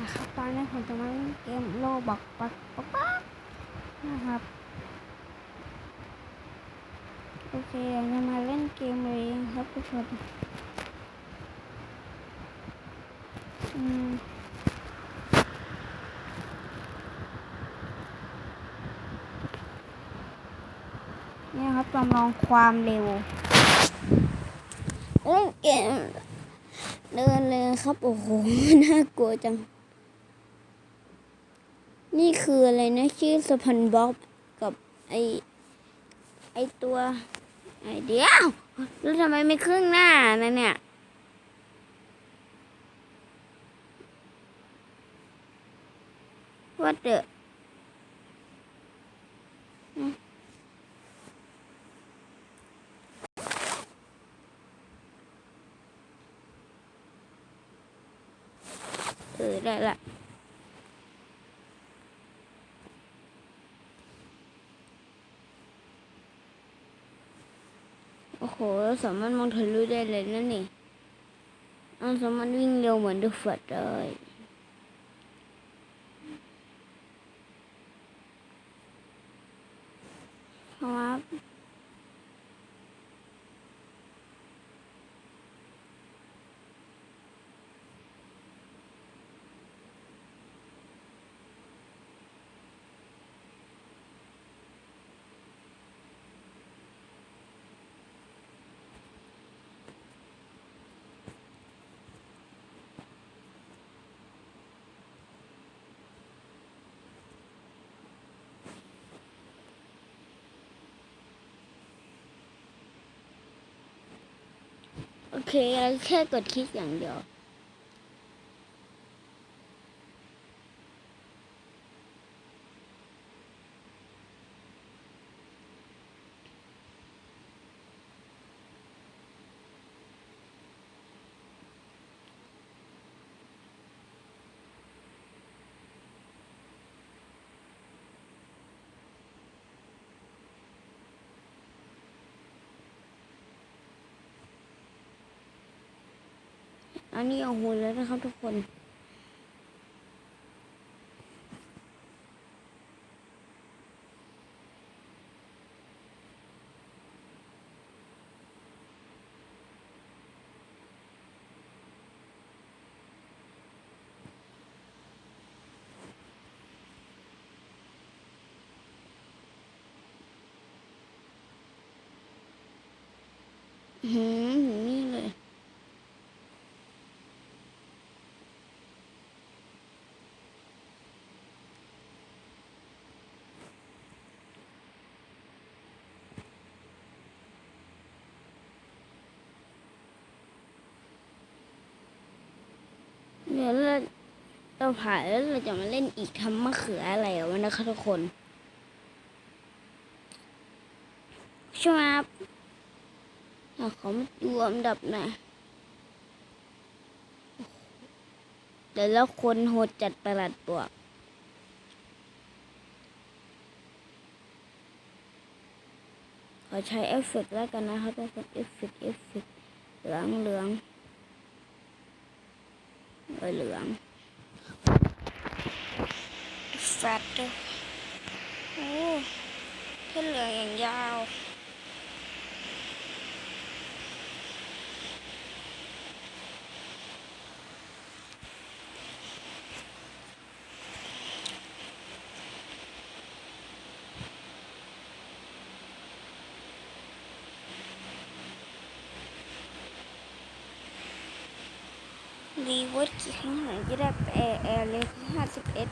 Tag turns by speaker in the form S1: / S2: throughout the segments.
S1: นะครับ ตอนนี้ผมจะมาเล่นเกมโลบอกปักปักปักนะครับ โอเคเดี๋ยวจะมาเล่นเกมเลยครับทุกคนอืมเนี่ยครับจำลองความเร็วเล่นเกมเดินเลยครับ โอ้โห น่ากลัวจัง นี่คืออะไรนะ ชื่อสปันบ๊อบกับไอไอตัว ไอเดียวแล้วทำไมไม่ครึ่งหน้านะเนี่ยว่าเดอะเออได้ละ โอ้โหเราสามารถมองทะลุได้เลยนั่นนี่เราสามารถวิ่งเร็วเหมือนเดอะแฟลชเลยครับ เคเราแค่กดคลิกอย่างเดียว อันนี้เอาหุ่นแล้วนะครับทุกคนหืมถึงนี่เลย เดี๋ยวเราเราผ่านแล้วเราจะมาเล่นอีกทำมะเขืออะไรวะนะคะทุกคนใช่ไหมครับอะขอมาดูอันดับหน่อยแต่แล้วคนโหดจัดประหลัดบวกขอใช้เอฟเฟกต์แล้วกันนะครับทุกคนเอฟเฟกต์เอฟเฟกต์เหลืองเหลือง เออเหลืองแฟตด้วยโอ้เส้นเหลืองอย่างยาว รีเวิร์ดกี่ครั้งหลังจะได้แอร์แอร์เลยห้าสิบเอ็ด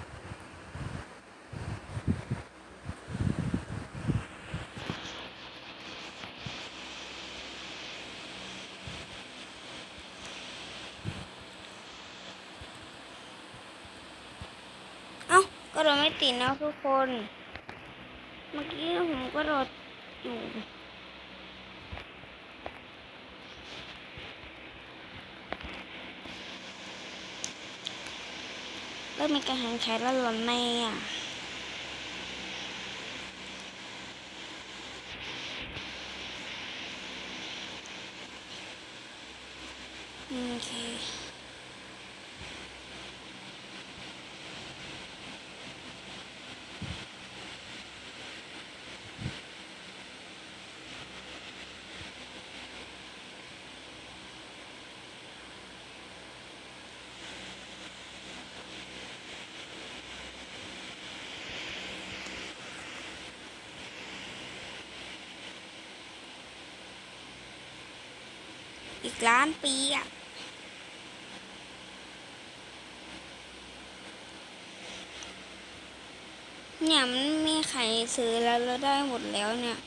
S1: เอ้าก็โดนไม่ติดนะทุกคน เมื่อกี้ผมก็โดดอยู่ มีกระหังแขนแล้วหล่นแม่อะโอเค อีกล้านปีอะเนี่ยมันมีใครซื้อแล้วแล้วได้หมดแล้วเนี่ย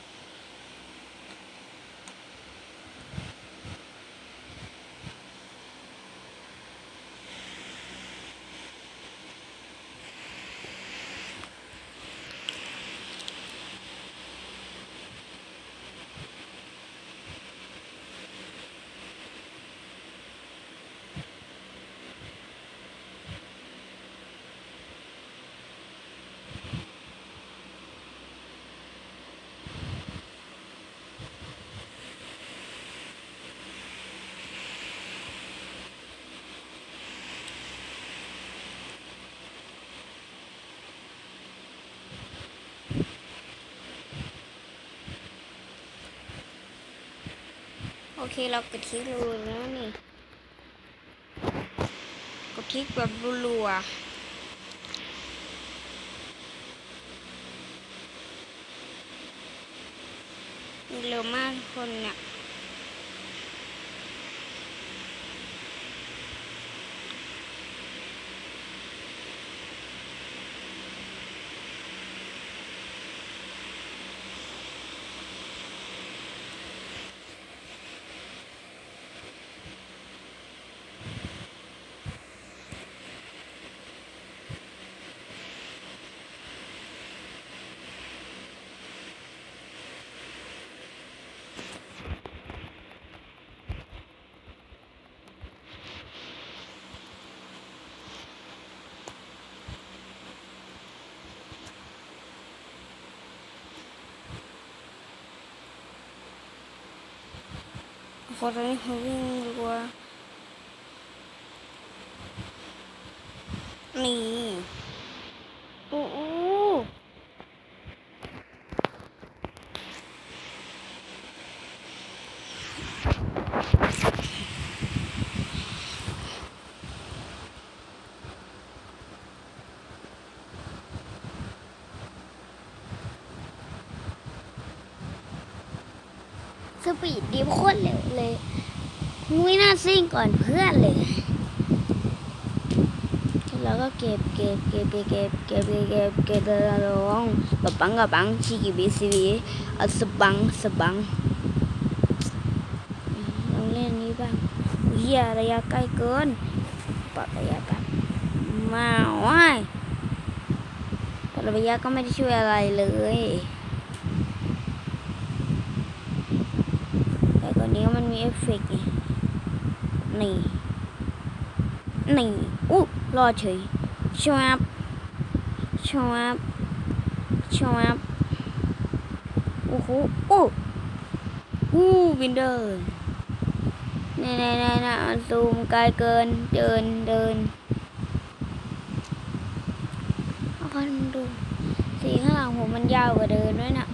S1: เคเรากดคลิกรัวแล้วนี่ กดคลิกแบบรัวๆเร็วมากคนเนี่ย คนตอนนี้เขาวิ่งรัวนี่อู้อู้สปีดดีโคตรเร็วเลย ไม่น่า ซิ่งก่อนเพื่อนเลย แล้วก็เก็บเก็บเก็บเก็บเก็บเก็บเก็บเก็บลงกับบังกับบังชีกีบีซีบีเอาสบังสบังลองเล่นนี้บ้างเฮียระยะใกล้เกินปรับระยะกันมาว้ายปรับระยะก็ไม่ได้ช่วยอะไรเลยแต่ก่อนนี้มันมีเอฟเฟกต์ไง นี่นี่อู้รอเฉยชวับชวับชวับโอ้โหโอ้อู้วินเดอร์นี่นี่นี่นะมันซูมไกลเกินเดินเดินเอาคันดูสีข้างหลังผมมันยาวกว่าเดินด้วยนะ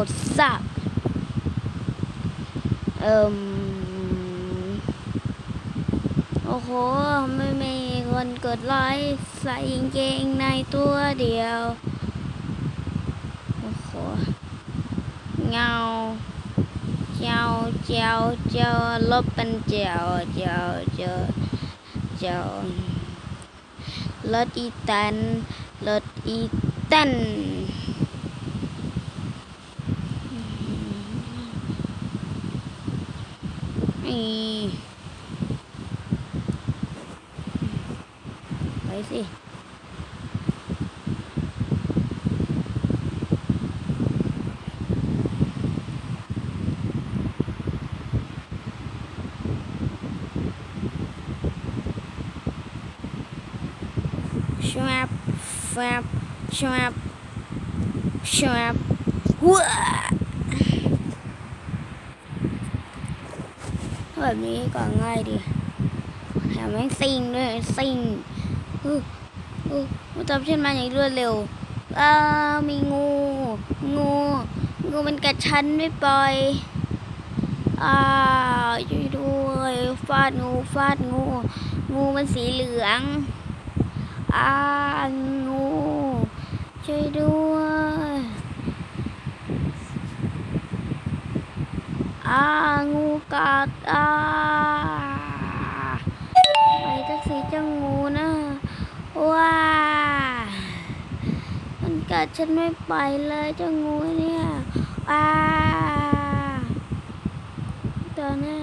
S1: กดสับเอ่มโอ้โห ไม่มีคนกดไลค์ใส่เกงในตัวเดียว โอ้โห เงาเจ้าเจ้าเจ้าลบเป็นเจ้าเจ้าเจ้าเจ้ารถอีตันรถอีตัน Ahí sí. Shrap, shrap, shrap, shrap. แบบนี้ก็ง่ายดีแถมไม่งซิงด้วยซิงอู้อู้มันทำเช่นมาอย่างรวดเร็วอ้ามีงู งู งูมันกัดฉันไม่ปล่อยอ่าช่วยด้วยฟาดงูฟาดงู งูมันสีเหลืองอ่างูช่วยด้วย อ่างูกัดอ่าไปทักสีเจ้างูนะว้ามันกัดฉันไม่ไปเลยเจ้างูเนี่ยว้าตอนนั้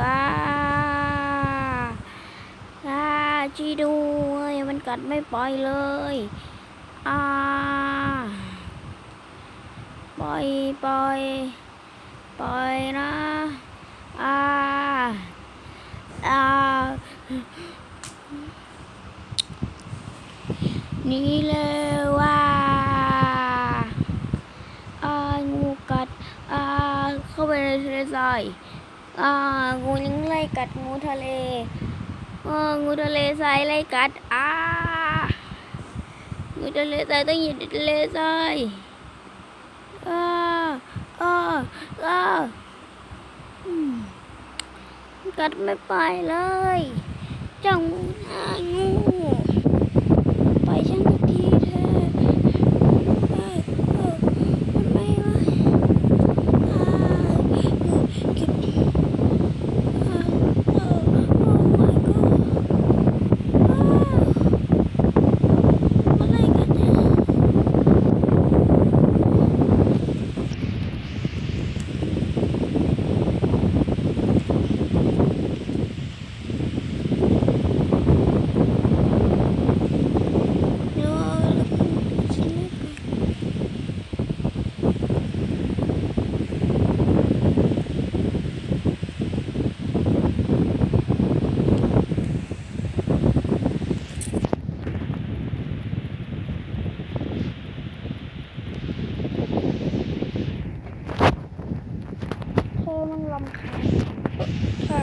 S1: ว้าว้าช่วยด้วยมันกัดไม่ปล่อยเลยอ่า ล่อยปล่อยปล่อยนะอ่าอ่านี่เลยว่าอ่างูกัดอ่าเข้าไปในทะเลทรายอ่างูยังไล่กัดงูทะเลอ่างูทะเลทรายไล่กัดอ่างูทะเลทรายต้องอยู่ในทะเลทรายอ่าอ่า อะกัดไม่ไปเลยจังงู ไปฉันสักทีเธอไปเออมันไม่ไหวอ่าเก็บอ่าเออโอ้ my god อ่าอะไรกันเนี่ยเดี๋ยวฉันไม่ไปเธอ มันรำคาญใช่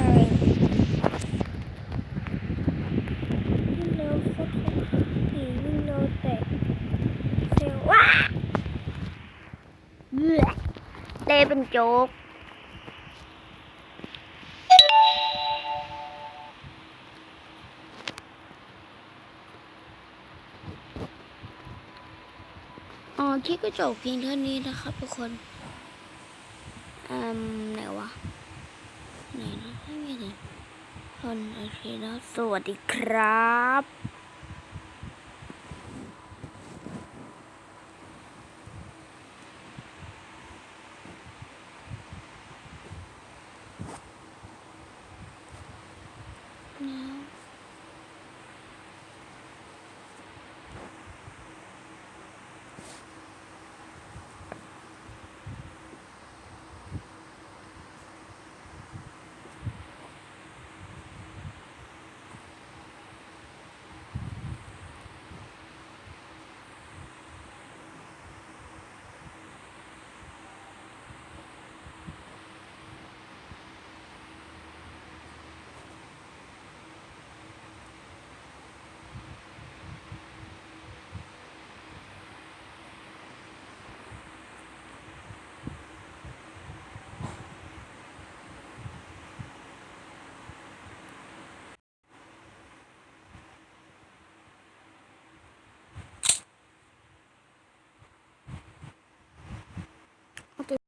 S1: วิ่งเร็วสักทีวิ่งเร็วแต่เซลว้าเบื่อเตะเป็นโจ๊กอ๋อคลิปก็จบเพียงเท่านี้นะครับทุกคน อืมไหนวะไหนนะไม่มีเลยคนโอเคแล้วสวัสดีครับ